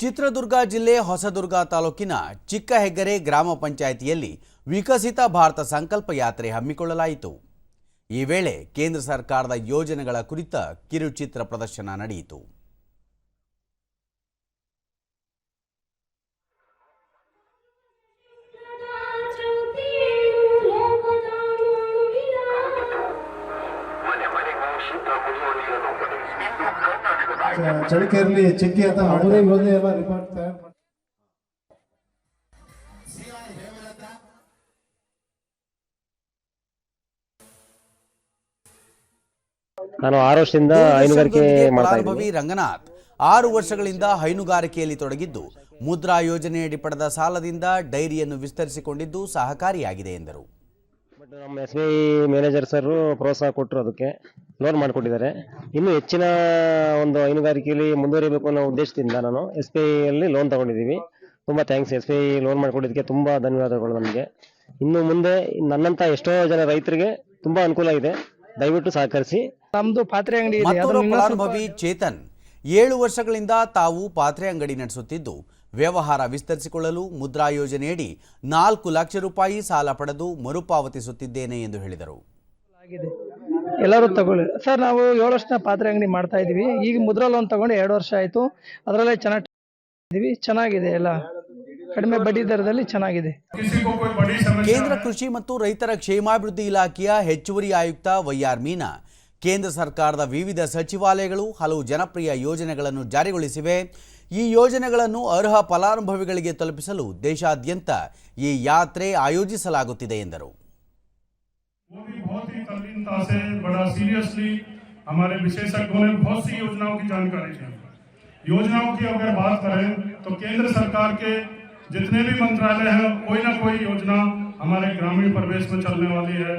ಚಿತ್ರದುರ್ಗ ಜಿಲ್ಲೆ ಹೊಸದುರ್ಗ ತಾಲೂಕಿನ ಚಿಕ್ಕ ಹೆಗ್ಗರೆ ಗ್ರಾಮ ಪಂಚಾಯಿತಿಯಲ್ಲಿ ವಿಕಸಿತ ಭಾರತ ಸಂಕಲ್ಪ ಯಾತ್ರೆ ಹಮ್ಮಿಕೊಳ್ಳಲಾಯಿತು. ಈ ವೇಳೆ ಕೇಂದ್ರ ಸರ್ಕಾರದ ಯೋಜನೆಗಳ ಕುರಿತ ಕಿರುಚಿತ್ರ ಪ್ರದರ್ಶನ ನಡೆಯಿತು. ಚಳಿಕೆಯಲ್ಲಿ ಚಿಕ್ಕಿ ಅಂತ ಅವರೇ ಯೋಜನೆ ಎಲ್ಲ ರಿಪೋರ್ಟ್ ತಯಾರು ಮಾಡಿ ನಾನು ಆರು ವರ್ಷದಿಂದ ಹೈನುಗಾರಿಕೆ ಫಲಾನುಭವಿ ರಂಗನಾಥ್ ಆರು ವರ್ಷಗಳಿಂದ ಹೈನುಗಾರಿಕೆಯಲ್ಲಿ ತೊಡಗಿದ್ದು ಮುದ್ರಾ ಯೋಜನೆಯಡಿ ಪಡೆದ ಸಾಲದಿಂದ ಡೈರಿಯನ್ನು ವಿಸ್ತರಿಸಿಕೊಂಡಿದ್ದು ಸಹಕಾರಿಯಾಗಿದೆ ಎಂದರು. ಬಟ್ ನಮ್ಮ S B I manager sir ಪ್ರೋತ್ಸಾಹ ಕೊಟ್ಟರು ಅದಕ್ಕೆ. ಲೋನ್ ಮಾಡಿಕೊಟ್ಟಿದ್ದಾರೆ. ಇನ್ನು ಹೆಚ್ಚಿನ ಒಂದು ಹೈನುಗಾರಿಕೆಯಲ್ಲಿ ಮುಂದುವರಿಬೇಕು ಅನ್ನೋ ಉದ್ದೇಶದಿಂದ ನಾನು ಎಸ್ ಬಿ ಐಯಲ್ಲಿ ಲೋನ್ ತಗೊಂಡಿದ್ದೀವಿ. ತುಂಬ thanks S B I loan ಮಾಡಿಕೊಟ್ಟಿದ್ದಕ್ಕೆ ತುಂಬ ಧನ್ಯವಾದಗಳು ನಮಗೆ. ಇನ್ನು ಮುಂದೆ ನನ್ನಂಥ ಎಷ್ಟೋ ಜನ ರೈತರಿಗೆ ತುಂಬ ಅನುಕೂಲ ಇದೆ. ದಯವಿಟ್ಟು ಸಹಕರಿಸಿ. ನಮ್ಮದು ಪಾತ್ರೆ ಅಂಗಡಿ ಇದೆ. ಮತ್ತೋರ್ವ ಫಲಾನುಭವಿ ಚೇತನ್. ಏಳು ವರ್ಷಗಳಿಂದ ತಾವು ಪಾತ್ರೆ ಅಂಗಡಿ ನಡೆಸುತ್ತಿದ್ದು. ವ್ಯವಹಾರ ವಿಸ್ತರಿಸಿಕೊಳ್ಳಲು ಮುದ್ರಾ ಯೋಜನೆಯಡಿ ನಾಲ್ಕು ಲಕ್ಷ ರೂಪಾಯಿ ಸಾಲ ಪಡೆದು ಮರುಪಾವತಿಸುತ್ತಿದ್ದೇನೆ ಎಂದು ಹೇಳಿದರು. ಎಲ್ಲರೂ ತಗೊಳ್ಳಿ. ಸರ್ ನಾವು ಏಳು ವರ್ಷ ಪಾತ್ರೆ ಅಂಗಡಿ ಮಾಡ್ತಾ ಇದೀವಿ ಈಗ ಮುದ್ರಾ ಲೋನ್ ತಗೊಂಡು ಎರಡು ವರ್ಷ ಆಯ್ತು. ಅದರಲ್ಲೇ ಚೆನ್ನಾಗಿ ಚೆನ್ನಾಗಿದೆ ಎಲ್ಲ. ಕಡಿಮೆ ಬಡ್ಡಿ ದರದಲ್ಲಿ ಚೆನ್ನಾಗಿದೆ. ಕೇಂದ್ರ ಕೃಷಿ ಮತ್ತು ರೈತರ ಕ್ಷೇಮಾಭಿವೃದ್ಧಿ ಇಲಾಖೆಯ ಹೆಚ್ಚುವರಿ ಆಯುಕ್ತ ವೈಆರ್ ಮೀನಾ ಕೇಂದ್ರ ಸರ್ಕಾರದ ವಿವಿಧ ಸಚಿವಾಲಯಗಳು ಹಲವು ಜನಪ್ರಿಯ ಯೋಜನೆಗಳನ್ನು ಜಾರಿಗೊಳಿಸಿವೆ. ಈ ಯೋಜನೆಗಳನ್ನು ಅರ್ಹ ಫಲಾನುಭವಿಗಳಿಗೆ ತಲುಪಿಸಲು ದೇಶಾದ್ಯಂತ ಈ ಯಾತ್ರೆ ಆಯೋಜಿಸಲಾಗುತ್ತಿದೆ ಎಂದರು वो भी बहुत ही तल्लीनता से बड़ा सीरियसली हमारे विशेषज्ञों ने बहुत सी योजनाओं की जानकारी दी योजनाओं की अगर बात करें तो केंद्र सरकार के जितने भी मंत्रालय हैं कोई ना कोई योजना हमारे ग्रामीण परिवेश में चलने वाली है